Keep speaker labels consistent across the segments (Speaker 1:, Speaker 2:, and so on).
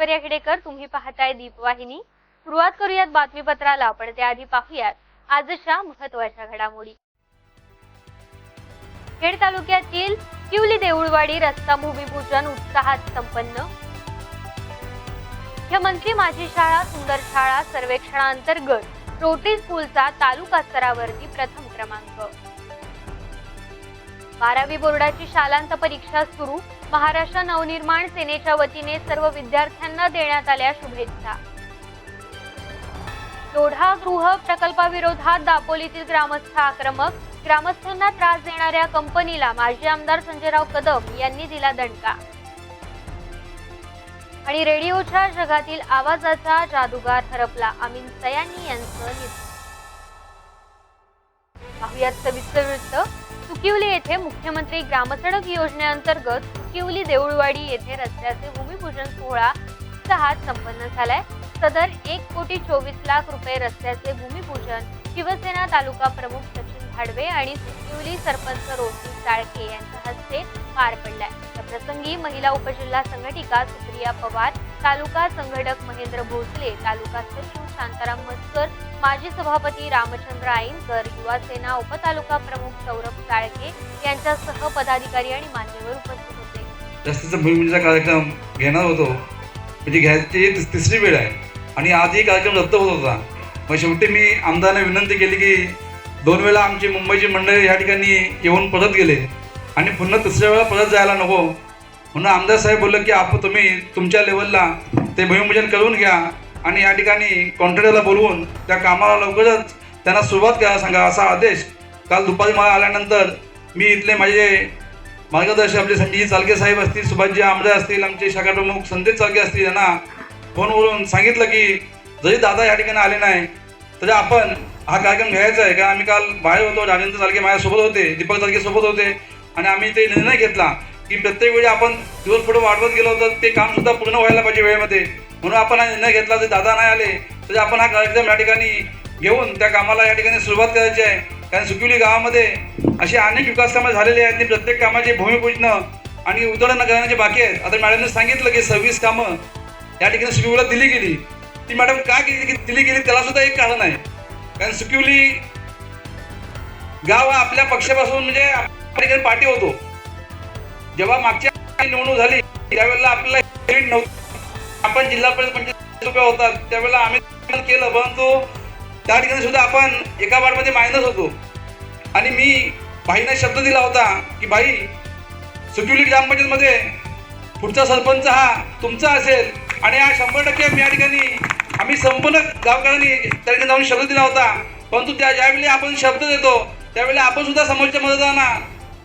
Speaker 1: ऐश्वर्या खेडेकर तुम्ही पाहताय दीपवाहिनी. सुरुवात करूयात बातमीपत्राला पण त्याआधी पाहूयात आजच्या महत्त्वाच्या घडामोडी. खेड तालुक्यातील किवली देऊळवाडी रस्ता भूमिपूजन उत्साहात संपन्न. मुख्यमंत्री माझी शाळा सुंदर शाळा सर्वेक्षणांतर्गत रोटरी स्कूलचा तालुका स्तरावरती प्रथम क्रमांक. बारावी बोर्डाची शालांत परीक्षा सुरू महाराष्ट्र नवनिर्माण सेनेच्या वतीने सर्व विद्यार्थ्यांना देण्यात आल्या शुभेच्छा. लोढा गृह प्रकल्पाविरोधात दापोलीतील ग्रामस्थ आक्रमक ग्रामस्थांना त्रास देणाऱ्या कंपनीला माजी आमदार संजयराव कदम यांनी दिला दणका. आणि रेडिओच्या जगातील आवाजाचा जादूगार हरपला अमीन सयानी यांचं निधन. पाहुयात सविस्तर वृत्त. सुकिवली येथे मुख्यमंत्री ग्रामसडक योजनेअंतर्गत किवली देऊळवाडी येथे रस्त्याचे भूमिपूजन सोहळा सहा संपन्न झालाय. सदर एक कोटी चोवीस लाख रुपये रस्त्याचे भूमिपूजन शिवसेना तालुका प्रमुख सचिन भाडवे आणि किवली सरपंच रोहित चाळके यांच्या हस्ते पार पडलाय. या प्रसंगी महिला उपजिल्हा संघटिका सुप्रिया पवार तालुका संघटक महेंद्र भोसले तालुका सचिव शांताराम मस्कर माजी सभापती रामचंद्र आईनकर युवा सेना उपतालुका प्रमुख सौरभ चाळके यांच्यासह पदाधिकारी आणि मान्यवर उपस्थित जास्तीचा
Speaker 2: म्हणजे रस्त्याचा कार्यक्रम घेणार होतो. म्हणजे घ्यायची ही तिसरी वेळ आहे. आणि आजही कार्यक्रम रद्द होत होता. मग शेवटी मी आमदारांना विनंती केली की दोन वेळा आमची मुंबईची मंडळी या ठिकाणी येऊन परत गेले. आणि पुन्हा तिसऱ्या वेळा परत जायला नको. म्हणून आमदार साहेब बोललं की आपण तुम्ही तुमच्या लेवलला ते भूमिपूजन करून घ्या. आणि या ठिकाणी कॉन्ट्रॅक्टरला बोलवून त्या कामाला लवकरच त्यांना सुरुवात करायला सांगा असा आदेश काल दुपारी मला आल्यानंतर मी इथले माझे मार्गदर्शक आपले संजय चालके साहेब असतील सुभाषजी आमरे असतील आमचे शाखा प्रमुख संदेश चालके असतील यांना फोनवरून सांगितलं की जरी दादा या ठिकाणी आले नाही तरी आपण हा कार्यक्रम घ्यायचा आहे. कारण आम्ही काल बाहेर होतो राजेंद्र चालके माझ्यासोबत होते दीपक चालके सोबत होते आणि आम्ही ते निर्णय घेतला की प्रत्येक वेळी आपण दिवस पुढे वाढवत गेलो तर ते काम सुद्धा पूर्ण व्हायला पाहिजे वेळेमध्ये. म्हणून आपण हा निर्णय घेतला जर दादा नाही आले तरी आपण हा कार्यक्रम या ठिकाणी घेऊन त्या कामाला या ठिकाणी सुरुवात करायची आहे. कारण सुकिवली गावामध्ये अशी अनेक विकास कामं झालेली आहेत ती प्रत्येक कामाची भूमिपूजन आणि उदाहरण करण्याचे बाकी आहेत. आता मॅडमने सांगितलं की सव्वीस कामं या ठिकाणी सुकिवलीला दिली गेली. ती मॅडम का केली दिली गेली त्याला सुद्धा एक कारण आहे कारण सुकिवली गाव हा आपल्या पक्षापासून म्हणजे आपल्या ठिकाणी पार्टी होतो. जेव्हा मागच्या निवडणूक झाली त्यावेळेला आपल्याला नव्हतं. आपण जिल्हा परिषद पंचायत होतात त्यावेळेला आम्ही केलं परंतु त्या ठिकाणी सुद्धा आपण एका वार्डमध्ये मायनस होतो. आणि मी भाईने शब्द दिला होता की भाई सुकिवली ग्रामपंचायतमध्ये पुढचा सरपंच हा तुमचा असेल आणि हा शंभर टक्के या ठिकाणी आम्ही संपूर्ण गावकऱ्यांनी त्या ठिकाणी जाऊन शब्द दिला होता. परंतु त्या ज्यावेळी आपण शब्द देतो त्यावेळी आपण सुद्धा समोरच्या मतदारांना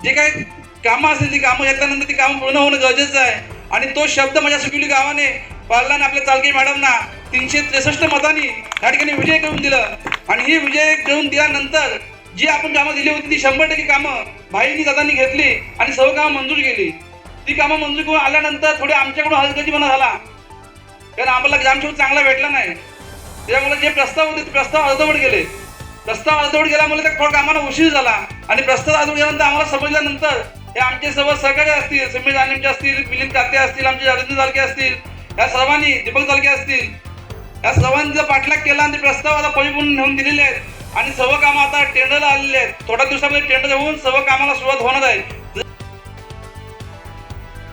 Speaker 2: जे काही कामं असतील ती कामं घेतल्यानंतर ती कामं पूर्ण होणं गरजेचं आहे. आणि तो शब्द माझ्या सुकिवली गावाने पाळला आणि आपल्या चालके मॅडमना तीनशे त्रेसष्ट मतांनी या ठिकाणी विजय करून दिलं. आणि ही विजय करून दिल्यानंतर जी आपण कामं दिली होती ती शंभर टक्के कामं भाईनी दादांनी घेतली आणि सर्व कामं मंजूर केली. ती कामं मंजूर करून आल्यानंतर थोडी आमच्याकडून हलगर्जीपणा झाला. कारण आम्हाला ग्रामसेवक चांगला भेटला नाही. त्यामुळे जे प्रस्ताव होते ते प्रस्ताव अर्धवट गेले. प्रस्ताव अर्धवट गेल्यामुळे त्या थोडा कामाला उशीर झाला. आणि प्रस्ताव अर्धवट गेल्यानंतर आम्हाला समजल्यानंतर हे आमचे सर्व सहकारी असतील समीर जानिमचे असतील मिलिंद काते असतील आमचे अरविंद चालके असतील या सर्वांनी दीपक चालके असतील या सर्वांचा पाठलाग केला आणि प्रस्ताव आता परिपूर्ण नेऊन दिलेले आहेत. आणि सर्व कामं आता टेंडरला आलेले आहेत. थोड्या दिवसामध्ये टेंडर होऊन सर्व कामाला सुरुवात होणार आहे.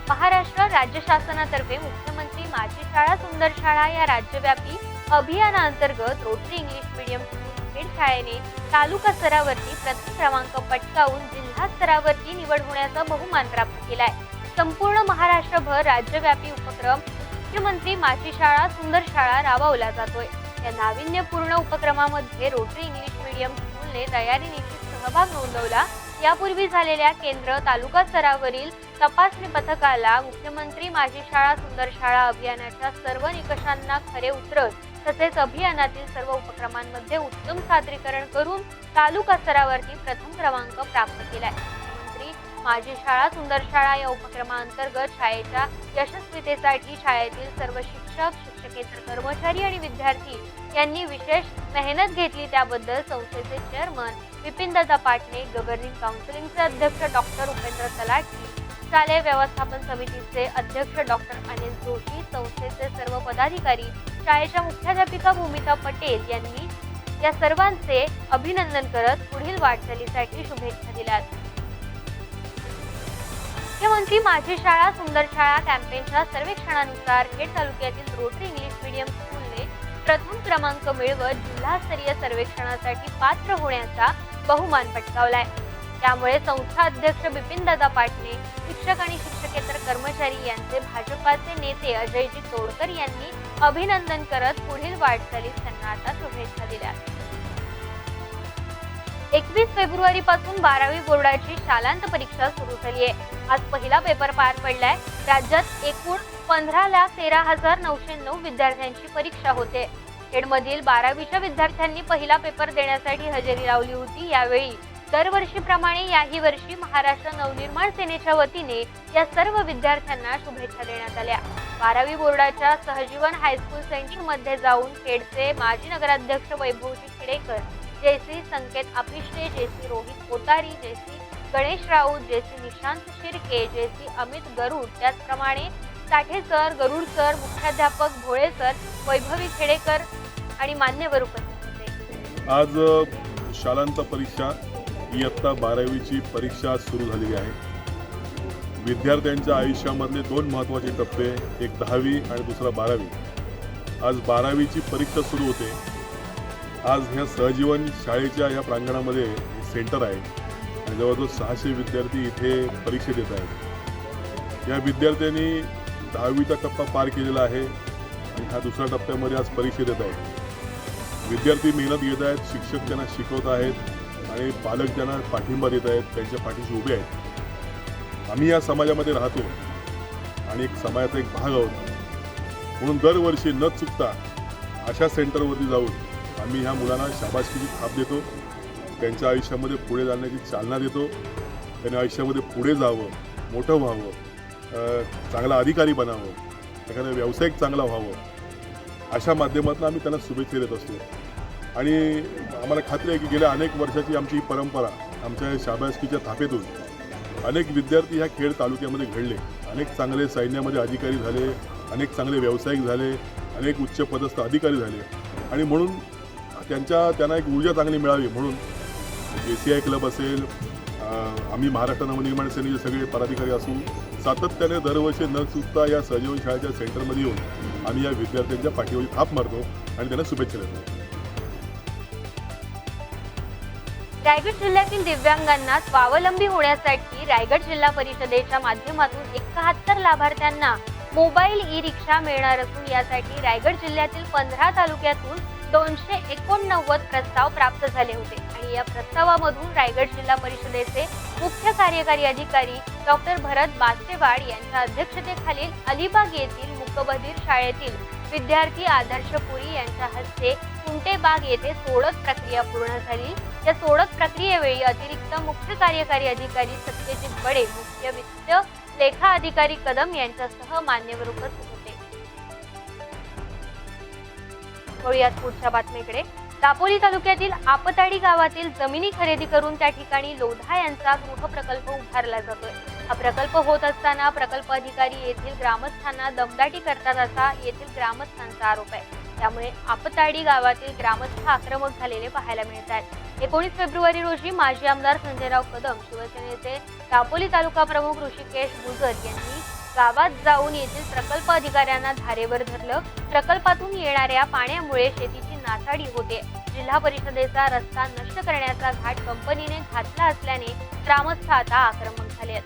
Speaker 1: महाराष्ट्र राज्य शासनातर्फे मुख्यमंत्री माझी शाळा सुंदर शाळा या राज्यव्यापी अभियानाअंतर्गत रोटरी इंग्लिश मीडियम शाळेने तालुका स्तरावरती प्रथम क्रमांक पटकावून जिल्हा स्तरावरची निवड होण्याचा बहुमान प्राप्त केलाय. संपूर्ण महाराष्ट्रभर राज्यव्यापी उपक्रम मुख्यमंत्री माझी शाळा सुंदर शाळा राबवला जातोय. या नाविन्यपूर्ण उपक्रमामध्ये रोटरी इंग्लिश मीडियम स्कूलने तयारीनिशी सहभाग नोंदवला. यापूर्वी झालेल्या केंद्र तालुका स्तरावरील तपासणी पथकाला मुख्यमंत्री माझी शाळा सुंदर शाळा अभियानाच्या सर्व निकषांना खरे उतरत तसेच अभियानातील सर्व उपक्रमांमध्ये उत्तम सादरीकरण करून तालुका स्तरावरती प्रथम क्रमांक प्राप्त केलाय. आहे माझी शाळा सुंदर शाळा या उपक्रमाअंतर्गत शाळेच्या यशस्वीतेसाठी शाळेतील सर्व शिक्षक शिक्षकेतर कर्मचारी आणि विद्यार्थी यांनी विशेष मेहनत घेतली. त्याबद्दल संस्थेचे चेअरमन विपिनदादा पाटणे गव्हर्निंग काउन्सिलिंगचे अध्यक्ष डॉक्टर उपेंद्र तलाठी शालेय व्यवस्थापन समितीचे अध्यक्ष डॉक्टर अनिल जोशी संस्थेचे सर्व पदाधिकारी शाळेच्या मुख्याध्यापिका भूमिका पटेल यांनी या सर्वांचे अभिनंदन करत पुढील वाटचालीसाठी शुभेच्छा दिल्यात. मुख्यमंत्री माझी शाळा सुंदर शाळा कॅम्पेनच्या सर्वेक्षणानुसार खेड तालुक्यातील रोटरी इंग्लिश मीडियम स्कूलने प्रथम क्रमांक मिळवत जिल्हास्तरीय सर्वेक्षणासाठी पात्र होण्याचा बहुमान पटकावलाय. त्यामुळे संस्था अध्यक्ष बिपिन दादा पाटणे शिक्षक आणि शिक्षकेतर कर्मचारी यांचे भाजपाचे नेते अजयजी तोडकर यांनी अभिनंदन करत पुढील वाटचालीस त्यांना आता शुभेच्छा दिल्या एकवीस फेब्रुवारी पासून बारावी बोर्डाची शालांत परीक्षा सुरू झाली आहे आज पहिला पेपर पार पडलाय. राज्यात एकूण पंधरा लाख तेरा हजार नऊशे नऊ विद्यार्थ्यांची परीक्षा होते. खेडमधील बारावीच्या विद्यार्थ्यांनी पहिला पेपर देण्यासाठी हजेरी लावली होती यावेळी. दरवर्षीप्रमाणे याही वर्षी महाराष्ट्र नवनिर्माण सेनेच्या वतीने या सर्व विद्यार्थ्यांना शुभेच्छा देण्यात आल्या. बारावी बोर्डाच्या सहजीवन हायस्कूल सेंटिंगमध्ये जाऊन खेडचे माजी नगराध्यक्ष वैभवजी खेडेकर जयश्री संकेत आपिष्टे जयश्री रोहित कोतारी जयश्री गणेश राऊत जयश्री निशांत शिर्के जयश्री अमित गरुड त्याचप्रमाणे साठे सर गरुड सर मुख्याध्यापक भोळे सर वैभवी खेडेकर आणि मान्यवर उपस्थित होते.
Speaker 3: आज शालांत परीक्षा इयत्ता बारावीची परीक्षा सुरू झालेली आहे. विद्यार्थ्यांच्या आयुष्यामधले दोन महत्त्वाचे टप्पे एक दहावी आणि दुसरा बारावी. आज बारावीची परीक्षा सुरू होते. आज ह्या सहजीवन शाळेच्या ह्या प्रांगणामध्ये सेंटर आहे. आणि जवळजवळ सहाशे विद्यार्थी इथे परीक्षा देत आहेत. या विद्यार्थ्यांनी दहावीचा टप्पा पार केलेला आहे आणि ह्या दुसऱ्या टप्प्यामध्ये आज परीक्षा देत आहेत. विद्यार्थी मेहनत घेत आहेत शिक्षक त्यांना शिकवत आहेत आणि पालक त्यांना पाठिंबा देत आहेत त्यांच्या पाठीशी उभे आहेत. आम्ही या समाजामध्ये राहतो आणि एक समाजाचा एक भाग आहोत. म्हणून दरवर्षी न चुकता अशा सेंटरवरती जाऊन आम्ही ह्या मुलांना शाबासकीची थाप देतो. त्यांच्या आयुष्यामध्ये पुढे जाण्याची चालना देतो. त्यांनी आयुष्यामध्ये पुढे जावं मोठं व्हावं चांगला अधिकारी बनावं एखादा व्यावसायिक चांगला व्हावं अशा माध्यमातून आम्ही त्यांना शुभेच्छा देत असतो. आणि आम्हाला खात्री आहे की गेल्या अनेक वर्षाची आमची ही परंपरा आमच्या शाबासकीच्या थापेतून अनेक विद्यार्थी ह्या खेड तालुक्यामध्ये घडले. अनेक चांगले सैन्यामध्ये अधिकारी झाले अनेक चांगले व्यावसायिक झाले अनेक उच्च पदस्थ अधिकारी झाले. आणि म्हणून त्यांच्या त्यांना एक ऊर्जा चांगली मिळावी म्हणून. ए सी आय क्लब असेल आम्ही महाराष्ट्र नवनिर्माण सेनेचे सगळे पदाधिकारी असून सातत्याने दरवर्षी न चुकता या सहजीवन शाळेच्या सेंटरमध्ये येऊन आम्ही या विद्यार्थ्यांच्या पाठीवर थाप मारतो आणि त्यांना शुभेच्छा देतो.
Speaker 1: रायगड जिल्ह्यातील दिव्यांगांना स्वावलंबी होण्यासाठी रायगड जिल्हा परिषदेच्या माध्यमातून एकाहत्तर लाभार्थ्यांना मोबाईल ई रिक्षा मिळणार असून यासाठी रायगड जिल्ह्यातील पंधरा तालुक्यातून दोनशे एकोणनव्वद प्रस्ताव प्राप्त झाले होते. आणि या प्रस्तावामधून रायगड जिल्हा परिषदेचे मुख्य कार्यकारी अधिकारी डॉक्टर भरत बास्तेवाड यांच्या अध्यक्षतेखालील अलिबाग येथील मुकबधीर शाळेतील विद्यार्थी आदर्श पुरी यांच्या हस्ते कुंटेबाग येथे सोडत प्रक्रिया पूर्ण झाली. या सोडत प्रक्रियेवेळी अतिरिक्त मुख्य कार्यकारी अधिकारी सत्यजित बडे मुख्य वित्त लेखा अधिकारी कदम यांच्यासह मान्यवर उपस्थित वळूयात पुढच्या बातमीकडे. दापोली तालुक्यातील आपताडी गावातील जमिनी खरेदी करून त्या ठिकाणी लोधा यांचा गृहप्रकल्प उभारला जातोय. हा प्रकल्प होत असताना प्रकल्प अधिकारी येथील ग्रामस्थांना दमदाटी करतात असा येथील ग्रामस्थांचा आरोप आहे. त्यामुळे आपताडी गावातील ग्रामस्थ आक्रमक झालेले पाहायला मिळत आहेत. एकोणीस फेब्रुवारी रोजी माजी आमदार संजयराव कदम शिवसेनेचे दापोली तालुका प्रमुख ऋषिकेश गुजर यांनी गावात जाऊन येथील प्रकल्प अधिकाऱ्यांना धारेवर धरलं. प्रकल्पातून येणाऱ्या पाण्यामुळे शेतीची नासाडी होते. जिल्हा परिषदेचा रस्ता नष्ट करण्याचा घाट कंपनीने घातला असल्याने ग्रामस्थ आता आक्रमक झाले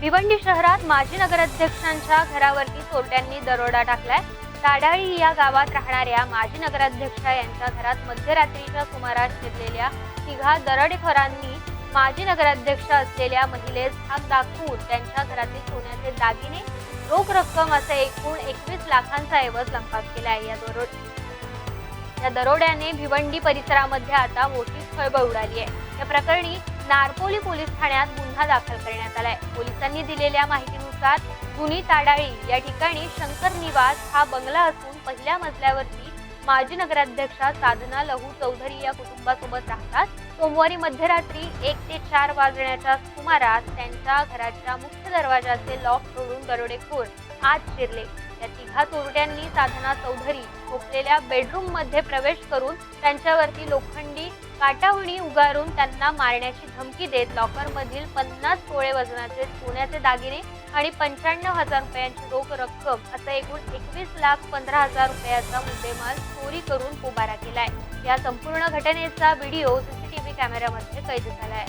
Speaker 1: भिवंडी शहरात माजी नगराध्यक्षांच्या घरावरती चोरट्यांनी दरोडा टाकलाय. ताडाळी या गावात राहणाऱ्या माजी नगराध्यक्षा यांच्या घरात मध्यरात्रीच्या सुमारास शिरलेल्या तिघा दरोडेखोरांनी माजी नगराध्यक्ष असलेल्या महिलेस धाक दाखवून त्यांच्या घरातील सोन्याचे दागिने रोख रक्कम असे एकूण एकवीस लाखांचा ऐवज लंपास केला आहे या दरोड या दरोड्याने भिवंडी परिसरामध्ये आता मोठी खळबळ उडाली आहे. या प्रकरणी नारपोली पोलीस ठाण्यात गुन्हा दाखल करण्यात आलाय. पोलिसांनी दिलेल्या माहितीनुसार जुनी ताडाळी या ठिकाणी शंकर निवास हा बंगला असून पहिल्या मजल्यावरती माजी नगराध्यक्षा साधना लहू चौधरी या कुटुंबासोबत राहतात. सोमवारी मध्यरात्री एक ते चार वाजण्याच्या सुमारास त्यांच्या घराच्या मुख्य दरवाजाचे लॉक तोडून दरोडेखोर आत शिरले. या तिघा चोरट्यांनी साधना चौधरी झोपलेल्या बेडरूममध्ये प्रवेश करून त्यांच्यावरती लोखंडी काटावणी उगारून त्यांना मारण्याची धमकी देत लॉकरमधील पन्नास तोळे वजनाचे सोन्याचे दागिने आणि पंच्याण्णव हजार रुपयांची रोख रक्कम असं एकूण एकवीस लाख पंधरा हजार रुपयाचा मुद्देमाल चोरी करून पोबारा केलाय. या संपूर्ण घटनेचा व्हिडिओ सीसीटीव्ही कॅमेऱ्यामध्ये कैद झालाय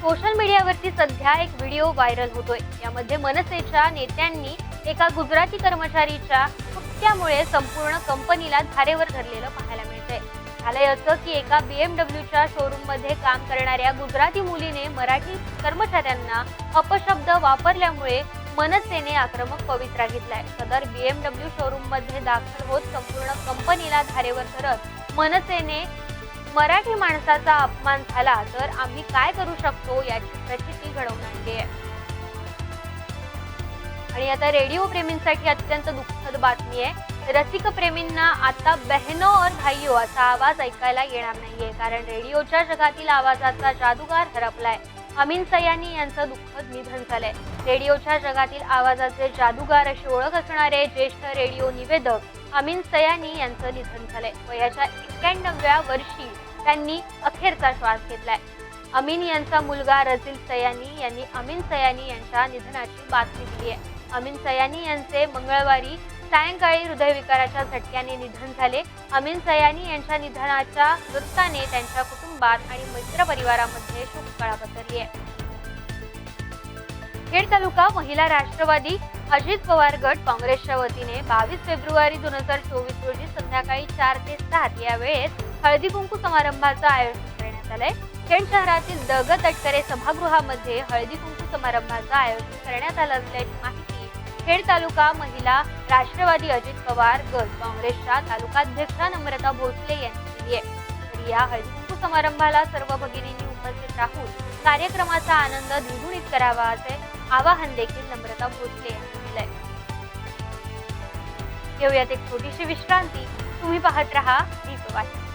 Speaker 1: सोशल मीडियावरती सध्या एक व्हिडिओ व्हायरल होतोय. यामध्ये मनसेच्या नेत्यांनी एका गुजराती कर्मचारीच्या चुकत्यामुळे संपूर्ण कंपनीला धारेवर धरलेलं पाहायला मिळतंय. झालंय असं की एका बीएमडब्ल्यूच्या शोरूममध्ये काम करणाऱ्या गुजराती मुलीने मराठी कर्मचाऱ्यांना अपशब्द वापरल्यामुळे मनसेने आक्रमक पवित्रा घेतलाय. सदर बीएमडब्ल्यू शोरूममध्ये दाखल होत संपूर्ण कंपनीला धारेवर धरत मनसेने मराठी माणसाचा अपमान झाला तर आम्ही काय करू शकतो याची प्रचिती घडवून आणली आहे. आणि आता रेडिओ प्रेमींसाठी अत्यंत दुःखद बातमी आहे. रसिक प्रेमींना आता बहनो और भाईयो असा आवाज ऐकायला येणार नाहीये कारण रेडिओच्या जगातील आवाजाचा जादूगार हरपलाय. अमीन सयानी यांचं दुःखद निधन झालंय. रेडिओच्या जगातील आवाजाचे जादूगार अशी ओळख असणारे ज्येष्ठ रेडिओ निवेदक अमीन सयानी यांचं निधन झालंय. वयाच्या एक्क्याण्णव्या वर्षी त्यांनी अखेरचा श्वास घेतलाय. अमीन यांचा मुलगा रझील सयानी यांनी अमीन सयानी यांच्या निधनाची बातमी दिली आहे. अमीन सयानी यांचे मंगळवारी सायंकाळी हृदयविकाराच्या झटक्याने निधन झाले. अमीन सयानी यांच्या निधनाच्या वृत्ताने त्यांच्या कुटुंबात आणि मित्रपरिवारामध्ये शोककळा पसरली आहे. खेड तालुका महिला राष्ट्रवादी अजित पवार गट काँग्रेसच्या वतीने बावीस फेब्रुवारी दोन हजार चोवीस रोजी संध्याकाळी चार ते सात या वेळेत हळदी कुंकू समारंभाचं आयोजन करण्यात आलंय. खेड शहरातील दग तटकरे सभागृहामध्ये हळदी कुंकू समारंभाचं आयोजन करण्यात आलं असल्याची माहिती खेड तालुका महिला राष्ट्रवादी अजित पवार गट काँग्रेसच्या तालुकाध्यक्षा नम्रता भोसले यांनी दिली आहे. तर या हळदी कुंकू समारंभाला सर्व भगिनींनी उपस्थित राहून कार्यक्रमाचा आनंद द्विगुणित करावा असे आवाहन देखील नम्रता भोसले यांनी दिलंय घेऊयात एक छोटीशी विश्रांती. तुम्ही पाहत राहा दीपवाहिनी.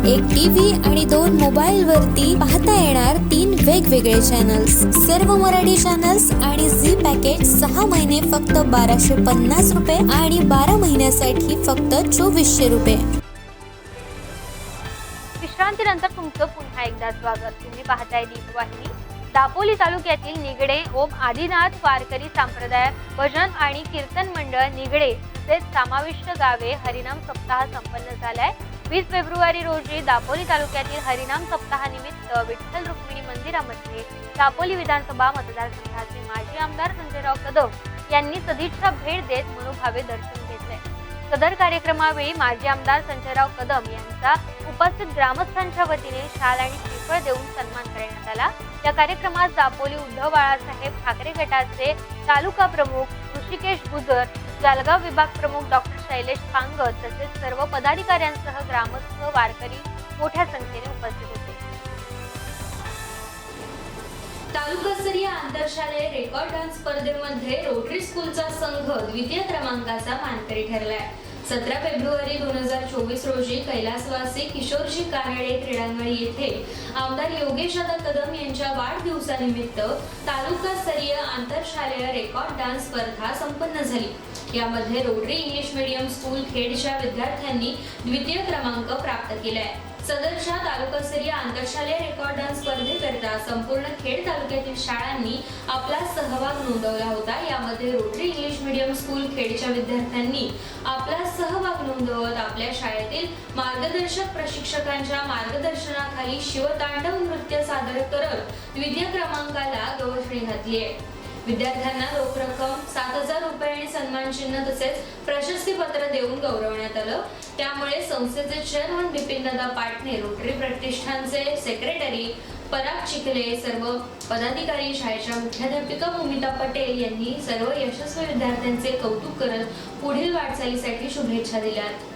Speaker 4: एक टीव्ही आणि दोन मोबाईल वरती पाहता येणार तीन वेगवेगळे चॅनल्स सर्व मराठी चॅनल्स आणि झी पॅकेज सहा महिने फक्त बाराशे पन्नास रुपये आणि बारा महिन्यासाठी फक्त चोवीसशे रुपये.
Speaker 1: विश्रांतीनंतर तुमचं पुन्हा एकदा स्वागत. तुम्ही पाहताय दीपवाहिनी दापोली तालुक्यातील निगडे ओम आदिनाथ वारकरी संप्रदाय भजन आणि कीर्तन मंडळ निगडे तसेच समाविष्ट गावे हरिनाम सप्ताह संपन्न झालाय. वीस फेब्रुवारी रोजी दापोली तालुक्यातील हरिनाम सप्ताहानिमित्त विठ्ठल रुक्मिणी मंदिरामध्ये दापोली विधानसभा मतदारसंघाचे माजी आमदार संजयराव कदम यांनी सदिच्छा भेट देत मनोभावे दर्शन घेतले. सदर कार्यक्रमावेळी माजी आमदार संजयराव कदम यांचा उपस्थित ग्रामस्थांच्या वतीने शाल आणि श्रीफळ देऊन सन्मान करण्यात आला. या कार्यक्रमात दापोली उद्धव बाळासाहेब ठाकरे गटाचे तालुका प्रमुख ऋषिकेश गुजर जालगाव विभाग प्रमुख डॉक्टर शैलेश पांगत तसेच सर्व पदाधिकाऱ्यांसह ग्रामस्थ वारकरी मोठ्या संख्येने उपस्थित होते.
Speaker 5: तालुकास्तरीय आंतरशालेय रेकॉर्ड डान्स स्पर्धेमध्ये रोटरी स्कूलचा संघ द्वितीय क्रमांकाचा मानकरी ठरलाय. सतरा फेब्रुवारी दोन हजार चोवीस रोजी कैलासवासी किशोरजी कानडे क्रीडांगण येथे आमदार योगेश कदम यांच्या वाढदिवसानिमित्त तालुकास्तरीय आंतरशालेय रेकॉर्ड डान्स स्पर्धा संपन्न झाली. यामध्ये रोटरी इंग्लिश मीडियम स्कूल खेडच्या विद्यार्थ्यांनी द्वितीय क्रमांक प्राप्त केलाय. सदरच्या तालुकास्तरीय आंतरशालेय रेकॉर्ड डान्स स्पर्धेकरिता संपूर्ण खेड तालुक्यातील शाळांनी आपला सहभाग नोंदवला होता. यामध्ये रोटरी इंग्लिश मीडियम स्कूल खेडच्या विद्यार्थ्यांनी आपला सहभाग नोंदवत आपल्या शाळेतील मार्गदर्शक प्रशिक्षकांच्या मार्गदर्शनाखाली शिवतांडव नृत्य सादर करत द्वितीय क्रमांकाला गवसणी घातली आहे. विद्यार्थ्यांना रोख रक्कम सात हजार रुपये आणि सन्मान चिन्ह तसेच प्रशस्ती पत्र देऊन गौरवण्यात आलं. त्यामुळे संस्थेचे चेअरमन बिपिनदादा पाटणे रोटरी प्रतिष्ठानचे सेक्रेटरी
Speaker 1: पराग चिखले सर्व पदाधिकारी शाळेच्या मुख्याध्यापिका भूमिता पटेल यांनी सर्व यशस्वी विद्यार्थ्यांचे कौतुक करत पुढील वाटचालीसाठी शुभेच्छा दिल्यात.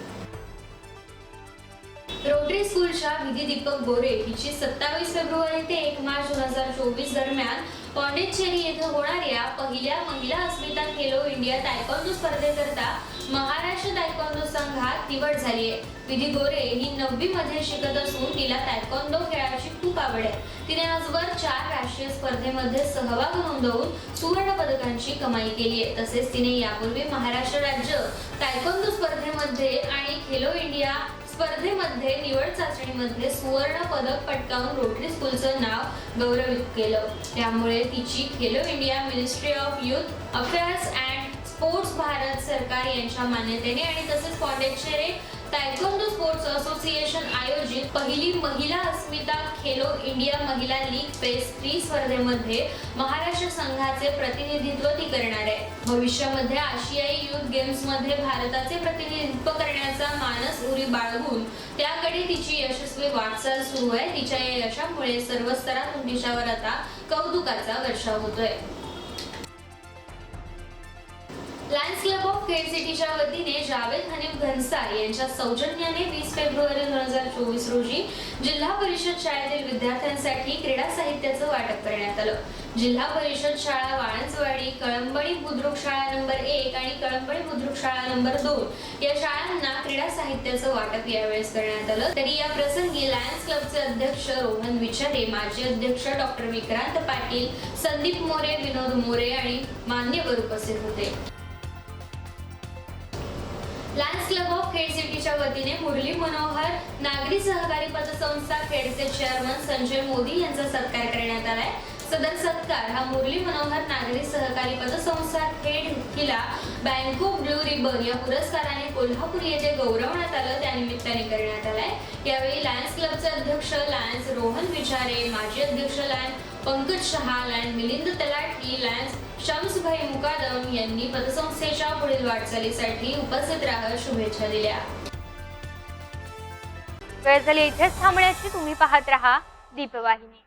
Speaker 1: रोटरी स्कूलच्या विधी दीपक गोरे हिची सत्तावीस फेब्रुवारी ते एक मार्च दोन हजार चोवीस दरम्यान पॉंडिचेरी येथे होणाऱ्या पहिल्या महिला अस्मिता खेलो इंडिया तायक्वांदो स्पर्धेकरता महाराष्ट्र तायक्वांदो संघात निवड झाली आहे. विधी गोरे ही नववी मध्ये शिकत असून तिला तायक्वांदो खेळाची खूप आवड आहे. तिने आजवर चार राष्ट्रीय स्पर्धेमध्ये सहभाग नोंदवून सुवर्ण पदकांची कमाई केली आहे. तसेच तिने यापूर्वी महाराष्ट्र राज्य तायक्वांदो स्पर्धेमध्ये आणि खेलो इंडिया स्पर्धेमध्ये निवड चाचणीमध्ये सुवर्ण पदक पटकावून रोटरी स्कूलचं नाव गौरवित केलं. त्यामुळे तिची Khelo India ministry of youth affairs and sports Bharat सरकार यांच्या मान्यतेने आणि तसेच पॉंडेचेरे टायकोंडो स्पोर्ट्स असोसिएशन आयोजित पहिली महिला अस्मिता खेलो इंडिया महिला लीग फेस थ्री स्पर्धेमध्ये महाराष्ट्र संघाचे प्रतिनिधित्व ती करणार आहे. भविष्यामध्ये आशियाई युथ गेम्समध्ये भारताचे प्रतिनिधित्व करण्याचा मानस उरी बाळगून त्याकडे तिची यशस्वी वाटचाल सुरू आहे. तिच्या या यशामुळे सर्व स्तरातून तिच्यावर आता कौतुकाचा वर्षा होतोय. लायन्स क्लब ऑफ खेड सिटीच्या वतीने जावेद हनीफ घनसार यांच्या सौजन्याने वीस फेब्रुवारी दोन हजार चोवीस रोजी जिल्हा परिषद शाळेतील विद्यार्थ्यांसाठी क्रीडा साहित्याचं वाटप करण्यात आलं. जिल्हा परिषद शाळा वाळंजवाडी कळंबळी बुद्रुक शाळा नंबर एक आणि कळंबळी बुद्रुक शाळा नंबर दोन या शाळांना क्रीडा साहित्याचं वाटप यावेळेस करण्यात आलं. तरी या प्रसंगी लायन्स क्लबचे अध्यक्ष रोहन विचारे माजी अध्यक्ष डॉक्टर विक्रांत पाटील संदीप मोरे विनोद मोरे आणि मान्यवर उपस्थित होते. लायन्स क्लब ऑफ खेड सिटीच्या वतीने मुरली मनोहर नागरी सहकारी पतसंस्था खेडचे चेअरमन संजय मोदी यांचा सत्कार करण्यात आलाय. सदर सत्कार हा मुरली मनोहर नागरी सहकारी पतसंस्था खेड हिला बँको ब्लू रिबन या पुरस्काराने कोल्हापूर येथे गौरवण्यात आलं त्यानिमित्ताने करण्यात आलाय. यावेळी लायन्स क्लबचे अध्यक्ष लायन्स रोहन विचारे माजी अध्यक्ष lion Pankaj Shah lion Milind Talathi lions Shamsbhai मुकादम यांनी पतसंस्थेच्या पुढील वाटचालीसाठी उपस्थित राहत शुभेच्छा दिल्या.
Speaker 6: वेळ झाली इथेच थांबण्याची तुम्ही पाहत राहा दीपवाहिनी.